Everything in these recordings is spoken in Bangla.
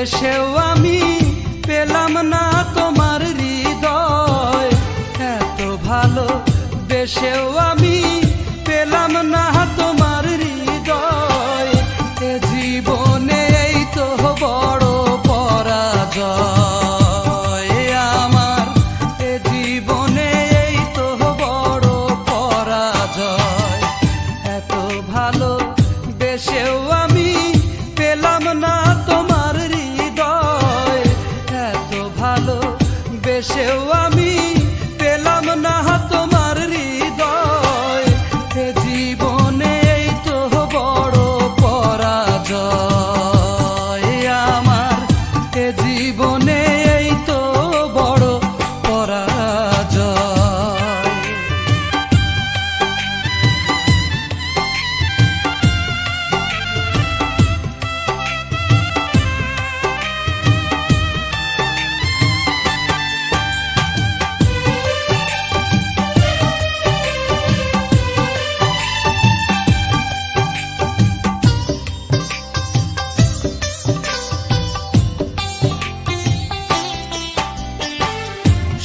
বেশেও আমি পেলাম না তোমার হৃদয়। এত ভালো বেশেও আমি পেলাম না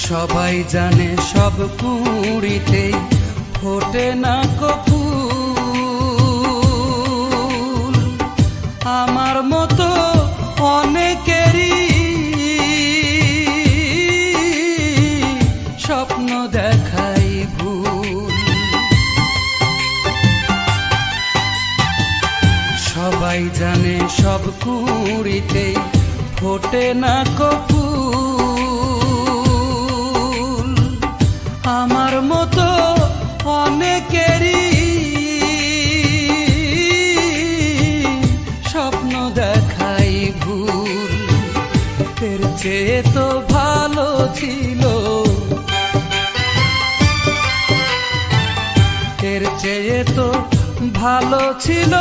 সবাই জানে সব কুড়িতে ফোটে না কপুল আমার মতো অনেকেরই স্বপ্ন দেখাই ভুল। সবাই জানে সব কুড়িতে ফোটে না কপুল আমার মতো অনেকেরই স্বপ্ন দেখাই ভুল। এর চেয়ে তো ভালো ছিল। এর চেয়ে তো ভালো ছিল।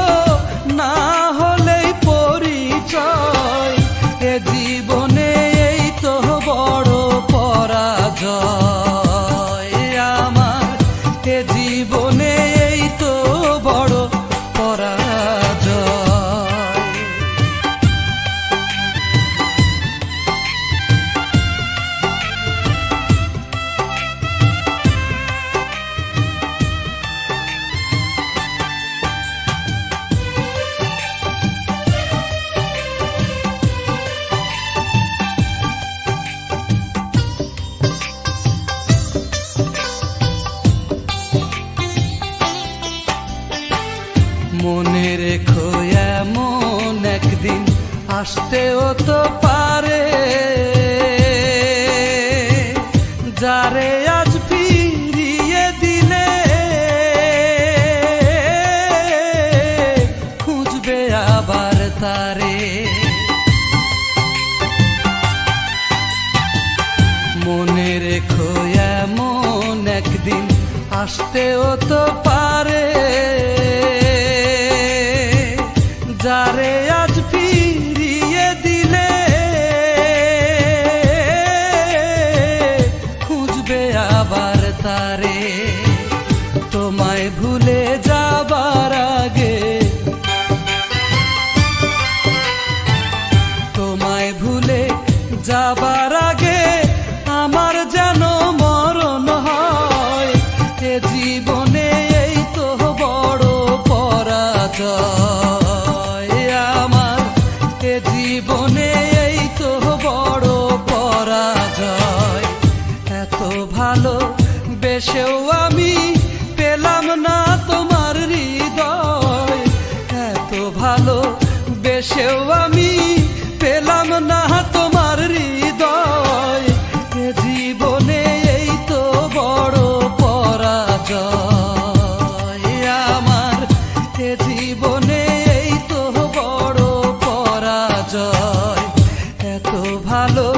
একদিন আসতেও তো পারে। যারে আজ ফিরিয়ে দিলে খুঁজবে আবার তারে। মনে রেখো এমন একদিন আসতেও তো পারে। আবার তারে, তোমায় ভুলে যাবার আগে। তোমায় ভুলে যাবার আগে আমার যেন মরণ হয়, এ জীবনে এই তো বড় পরাজয়। ভালো, বেশেও আমি পেলাম না তোমার হৃদয়। এত ভালো, বেশেও আমি পেলাম না তোমার হৃদয়। জীবনে এই তো বড় পরাজয়। আমার এ জীবনে এই তো বড় পরাজয়। এত ভালো,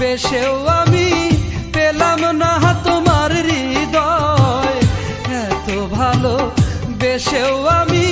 বেশেও আমি পেলাম না তোমার হৃদয়। এত ভালো বেশেও আমি